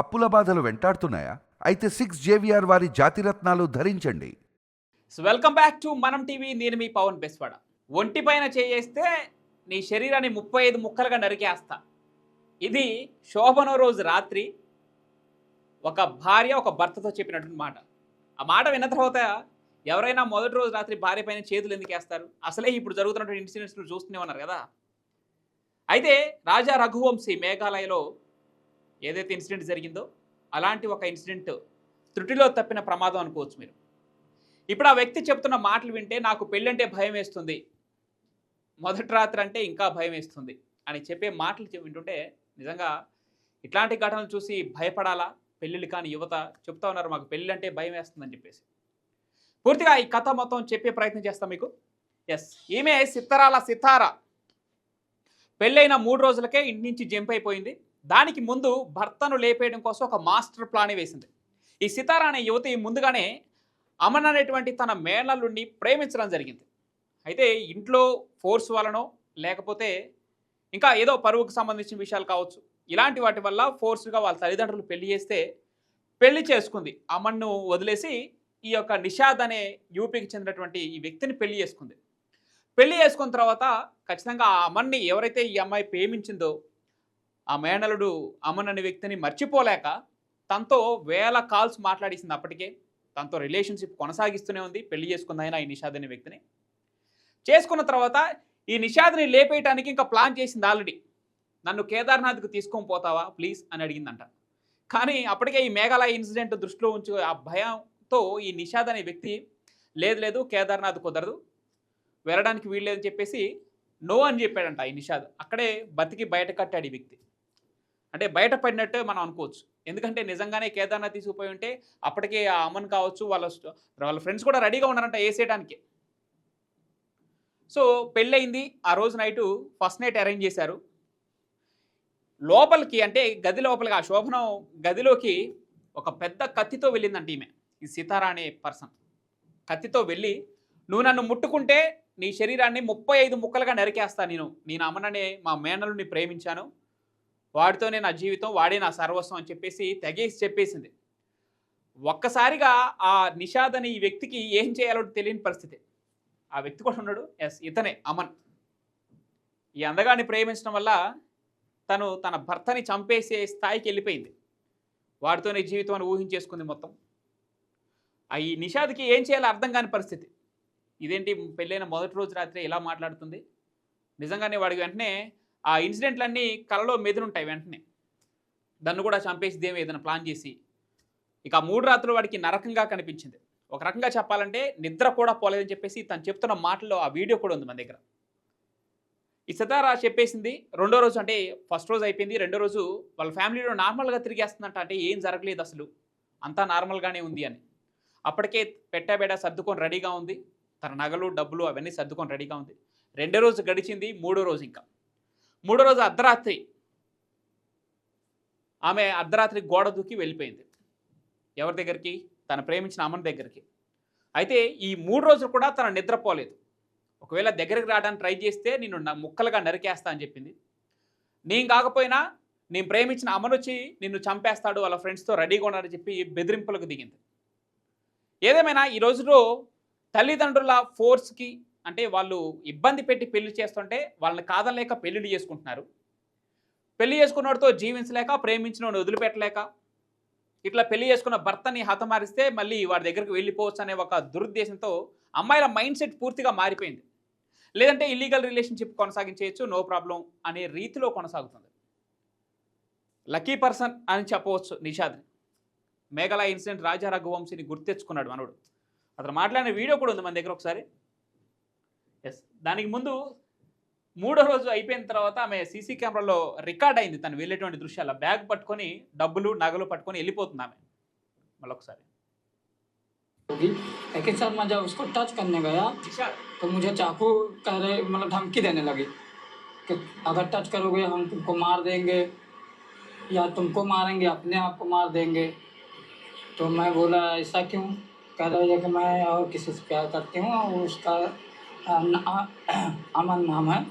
అప్పుల బాధలు వెంటాడుతున్నాయా? అయితే సిక్స్ జేవిఆర్ వారి జాతిరత్నాలు ధరించండి. సో వెల్కమ్ బ్యాక్ టు మనం టీవీ నేను మీ పవన్ బెస్వాడ. ఒంటి పైన చేయేస్తే నీ శరీరాన్ని ముప్పై ఐదు ముక్కలుగా నరికేస్తా. ఇది శోభన రోజు రాత్రి ఒక భార్య ఒక భర్తతో చెప్పినటువంటి మాట. ఆ మాట విన్న తర్వాత ఎవరైనా మొదటి రోజు రాత్రి భార్య పైన చేతులు ఎందుకు వేస్తారు? అసలే ఇప్పుడు జరుగుతున్నటువంటి ఇన్సిడెంట్స్ చూస్తూనే ఉన్నారు కదా. అయితే రాజా రఘువంశీ మేఘాలయలో ఏదైతే ఇన్సిడెంట్ జరిగిందో అలాంటి ఒక ఇన్సిడెంట్ త్రుటిలో తప్పిన ప్రమాదం అనుకోవచ్చు మీరు. ఇప్పుడు ఆ వ్యక్తి చెప్తున్న మాటలు వింటే నాకు పెళ్ళంటే భయం వేస్తుంది. మొదటి రాత్రి అంటే ఇంకా భయం వేస్తుంది అని చెప్పే మాటలు వింటుంటే నిజంగా ఇట్లాంటి ఘటనలు చూసి భయపడాలా? పెళ్ళిళ్ళు కాని యువత చెప్తా ఉన్నారు మాకు పెళ్ళి అంటే భయం వేస్తుందని చెప్పేసి. పూర్తిగా ఈ కథ మొత్తం చెప్పే ప్రయత్నం చేస్తాం మీకు. ఎస్ ఈమె సిత్తరాల సితార. పెళ్ళైన మూడు రోజులకే ఇంటి నుంచి జంప్ అయిపోయింది. దానికి ముందు భర్తను లేపేయడం కోసం ఒక మాస్టర్ ప్లాన్ వేసింది. ఈ సితార అనే యువతి ముందుగానే అమన్ అనేటువంటి తన మేనల్లుండి ప్రేమించడం జరిగింది. అయితే ఇంట్లో ఫోర్స్ వలనో లేకపోతే ఇంకా ఏదో పరువుకు సంబంధించిన విషయాలు కావచ్చు ఇలాంటి వాటి వల్ల ఫోర్స్గా వాళ్ళ తల్లిదండ్రులు పెళ్ళి చేస్తే పెళ్ళి చేసుకుంది. అమన్ను వదిలేసి ఈ యొక్క నిషాద్ అనే యూపీకి చెందినటువంటి ఈ వ్యక్తిని పెళ్ళి చేసుకుంది. పెళ్ళి చేసుకున్న తర్వాత ఖచ్చితంగా ఆ అమ్మని ఎవరైతే ఈ అమ్మాయి ప్రేమించిందో ఆ మేనలుడు అమన్ అనే వ్యక్తిని మర్చిపోలేక తనతో వేల కాల్స్ మాట్లాడేసింది అప్పటికే. తనతో రిలేషన్షిప్ కొనసాగిస్తూనే ఉంది. పెళ్ళి చేసుకుంది ఆయన ఈ నిషాద్ అనే వ్యక్తిని. చేసుకున్న తర్వాత ఈ నిషాద్ని లేపేయటానికి ఇంకా ప్లాన్ చేసింది ఆల్రెడీ. నన్ను కేదార్నాథ్కి తీసుకొని పోతావా ప్లీజ్? అని అడిగిందంట. కానీ అప్పటికే ఈ మేఘాలయ ఇన్సిడెంట్ దృష్టిలో ఉంచు ఆ భయంతో ఈ నిషాద్ అనే వ్యక్తి లేదు లేదు కేదార్నాథ్ కుదరదు. వెళ్ళడానికి వీల్లేదని చెప్పేసి నో అని చెప్పాడంట ఈ నిషాద్. అక్కడే బతికి బయట కట్టాడు ఈ వ్యక్తి. అంటే బయట పడినట్టే మనం అనుకోవచ్చు. ఎందుకంటే నిజంగానే కేదార్నాథ్ తీసుకుపోయి ఉంటే అప్పటికే ఆ అమన్ కావచ్చు వాళ్ళ వాళ్ళ ఫ్రెండ్స్ కూడా రెడీగా ఉన్నారంట వేసేయడానికి సో పెళ్ళయింది. ఆ రోజు నైటు ఫస్ట్ నైట్ అరేంజ్ చేశారు. లోపలికి అంటే గది లోపలికి ఆ శోభనం గదిలోకి ఒక పెద్ద కత్తితో వెళ్ళిందంట ఈమె. ఈ సితారా అనే పర్సన్ కత్తితో వెళ్ళి నువ్వు నన్ను ముట్టుకుంటే నీ శరీరాన్ని ముప్పై ఐదు ముక్కలుగా నరికేస్తా నేను. నేను అమ్మననే మా మేనలుని ప్రేమించాను. వాడితోనే నా జీవితం వాడే నా సర్వస్వం అని చెప్పేసి తెగేసి చెప్పేసింది. ఒక్కసారిగా ఆ నిషాద్ అనే ఈ వ్యక్తికి ఏం చేయాలో తెలియని పరిస్థితి. ఆ వ్యక్తి కూడా ఉన్నాడు. ఎస్ ఇతనే అమన్. ఈ అందగాన్ని ప్రేమించడం వల్ల తను తన భర్తని చంపేసే స్థాయికి వెళ్ళిపోయింది. వాడితోనే జీవితం అని ఊహించేసుకుంది మొత్తం. ఆ ఈ నిషాద్కి ఏం చేయాలో అర్థం కాని పరిస్థితి. ఇదేంటి పెళ్ళైన మొదటి రోజు రాత్రి ఇలా మాట్లాడుతుంది? నిజంగానే వాడికి వెంటనే ఆ ఇన్సిడెంట్లన్నీ కలలో మెదులుంటాయి వెంటనే. దాన్ని కూడా చంపేసిదేమో ఏదైనా ప్లాన్ చేసి ఇక మూడు రాత్రులు వాడికి నరకంగా కనిపించింది. ఒక రకంగా చెప్పాలంటే నిద్ర కూడా పోలేదని చెప్పేసి తను చెప్తున్న మాటల్లో ఆ వీడియో కూడా ఉంది మన దగ్గర. ఈ సితారా చెప్పేసింది రెండో రోజు అంటే ఫస్ట్ రోజు అయిపోయింది. రెండో రోజు వాళ్ళ ఫ్యామిలీలో నార్మల్గా తిరిగేస్తుందంట అంటే ఏం జరగలేదు అసలు. అంతా నార్మల్గానే ఉంది అని. అప్పటికే పెట్టాబేడ సర్దుకొని రెడీగా ఉంది. తన నగలు డబ్బులు అవన్నీ సర్దుకొని రెడీగా ఉంది. రెండో రోజు గడిచింది మూడో రోజు ఇంకా. మూడో రోజు అర్ధరాత్రి. ఆమె అర్ధరాత్రి గోడ దూకి వెళ్ళిపోయింది. ఎవరి దగ్గరికి? తన ప్రేమించిన అమ్మని దగ్గరికి. అయితే ఈ మూడు రోజులు కూడా తన నిద్రపోలేదు. ఒకవేళ దగ్గరికి రావడానికి ట్రై చేస్తే నేను ముక్కలుగా నరికేస్తా అని చెప్పింది. నేను కాకపోయినా నేను ప్రేమించిన అమ్మను వచ్చి నిన్ను చంపేస్తాడు వాళ్ళ ఫ్రెండ్స్తో రెడీగా ఉన్నాడని చెప్పి బెదిరింపులకు దిగింది. ఏదేమైనా ఈ రోజులో తల్లిదండ్రుల ఫోర్స్కి అంటే వాళ్ళు ఇబ్బంది పెట్టి పెళ్ళి చేస్తుంటే వాళ్ళని కాదనలేక పెళ్ళిళ్ళు చేసుకుంటున్నారు. పెళ్ళి చేసుకున్నవాడితో జీవించలేక ప్రేమించిన వదిలిపెట్టలేక ఇట్లా పెళ్ళి చేసుకున్న భర్తని హతమారిస్తే మళ్ళీ వాడి దగ్గరికి వెళ్ళిపోవచ్చు అనే ఒక దురుద్దేశంతో అమ్మాయిల మైండ్ సెట్ పూర్తిగా మారిపోయింది. లేదంటే ఇల్లీగల్ రిలేషన్షిప్ కొనసాగించేయచ్చు నో ప్రాబ్లం అనే రీతిలో కొనసాగుతుంది. లక్కీ పర్సన్ అని చెప్పవచ్చు నిషాద్ని. మేఘాలయ ఇన్సిడెంట్ రాజా రఘువంశీని గుర్తెచ్చుకున్నాడు మనోడు. అతను మాట్లాడిన వీడియో కూడా ఉంది మన దగ్గర ఒకసారి. ఎస్ దానికి ముందు మూడో రోజు అయిపోయిన తర్వాత ఆమె సీసీ కెమెరాలో రికార్డ్ అయింది తను వెళ్ళేటువంటి దృశ్యాల బ్యాగ్ పట్టుకొని డబ్బులు నగలు పట్టుకొని వెళ్ళిపోతుంది ఆమె మళ్ళొకసారి होगी लेकिन सर मैं जब उसको टच करने गया నిషాద్ तो मुझे चाकू कह रहे मतलब धमकी देने लगी कि अगर टच करोगे हम तुमको मार देंगे या तुमको मारेंगे अपने आप को मार देंगे तो मैं बोला ऐसा क्यों कह रही है कि मैं और किसी से प्यार करती हूँ और उसका अमन नाम है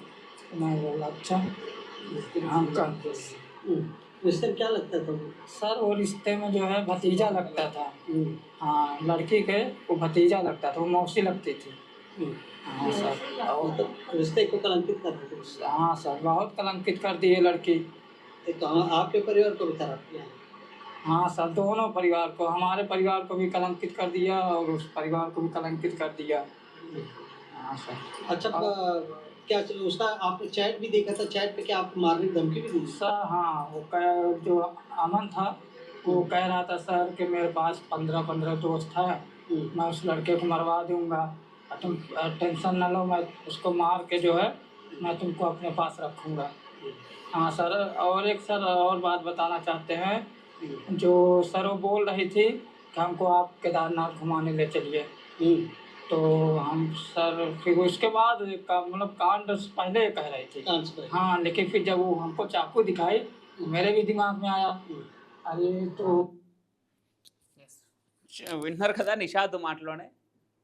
मैं बोला अच्छा हम का रिश्ते क्या लगता था सर वो रिश्ते में जो है भतीजा लगता था। हम्म, हाँ लड़की के वो भतीजा लगता था वो मौसी लगती थी। हम्म। हाँ सर। और रिश्ते को कलंकित कर। हाँ सर बहुत कलंकित कर दिए लड़की। तो आपके परिवार को भी खराब किया। हाँ सर दोनों परिवार को हमारे परिवार को भी कलंकित कर दिया और उस परिवार को भी कलंकित कर दिया। हाँ। सर अच्छा क्या चलो उसका आपने चैट भी देखा था चैट पे क्या आपको मारने की धमकी भी दी? सर हाँ वो कह जो अमन था वो कह रहा था सर कि मेरे पास पंद्रह पंद्रह दोस्त है हम्म, मैं उस लड़के को मरवा दूँगा। तुम टेंशन न लो मैं उसको मार के जो है मैं तुमको अपने पास रखूँगा। हाँ सर और एक सर और बात बताना चाहते हैं। हम्म, जो सर वो बोल रही थी कि हमको आप केदारनाथ घुमाने ले चलिए। हम्म, तो हम सर फिर उसके बाद का मतलब कांड पहले कह रही थी कांच पर। हाँ लेकिन फिर जब वो हमको चाकू दिखाई मेरे भी दिमाग में आया हम्म, अरे तो విన్నారు కదా నిషాద్ మాటలోనే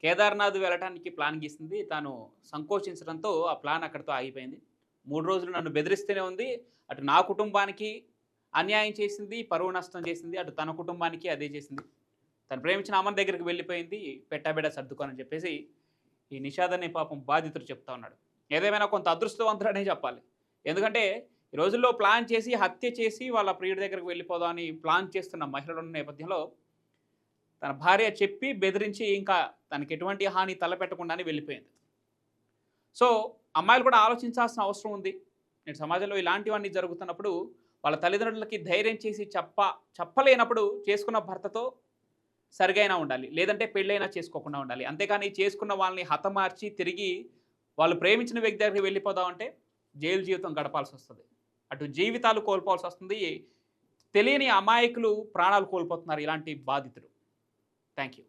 కేదార్నాథ్ వెళ్ళటానికి ప్లాన్ గీసింది తాను సంకోచించడంతో ఆ ప్లాన్ అక్కడితో ఆగిపోయింది మూడు రోజులు నన్ను బెదిరిస్తూనే ఉంది అటు నా కుటుంబానికి అన్యాయం చేసింది పరువు నష్టం చేసింది అటు తన కుటుంబానికి అదే చేసింది తను ప్రేమించిన అమ్మ దగ్గరికి వెళ్ళిపోయింది పెట్టాబిడ సర్దుకోనని చెప్పేసి ఈ నిషాద్ అనే పాపం బాధితుడు చెప్తా ఉన్నాడు. ఏదేమైనా కొంత అదృష్టవంతుడనే చెప్పాలి. ఎందుకంటే ఈ రోజుల్లో ప్లాన్ చేసి హత్య చేసి వాళ్ళ ప్రియుడి దగ్గరికి వెళ్ళిపోదామని ప్లాన్ చేస్తున్న మహిళలు ఉన్న నేపథ్యంలో తన భార్య చెప్పి బెదిరించి ఇంకా తనకి ఎటువంటి హాని తలపెట్టకుండానే వెళ్ళిపోయింది. సో అమ్మాయిలు కూడా ఆలోచించాల్సిన అవసరం ఉంది. నేటి సమాజంలో ఇలాంటివన్నీ జరుగుతున్నప్పుడు వాళ్ళ తల్లిదండ్రులకి ధైర్యం చేసి చెప్ప చెప్పలేనప్పుడు చేసుకున్న భర్తతో సరిగైనా ఉండాలి. లేదంటే పెళ్ళైనా చేసుకోకుండా ఉండాలి. అంతేకాని చేసుకున్న వాళ్ళని హతమార్చి తిరిగి వాళ్ళు ప్రేమించిన వ్యక్తి దగ్గరికి వెళ్ళిపోదామంటే జైలు జీవితం గడపాల్సి వస్తుంది అటు జీవితాలు కోల్పోవాల్సి వస్తుంది తెలియని అమాయకులు ప్రాణాలు కోల్పోతున్నారు ఇలాంటి బాధితులు. Thank you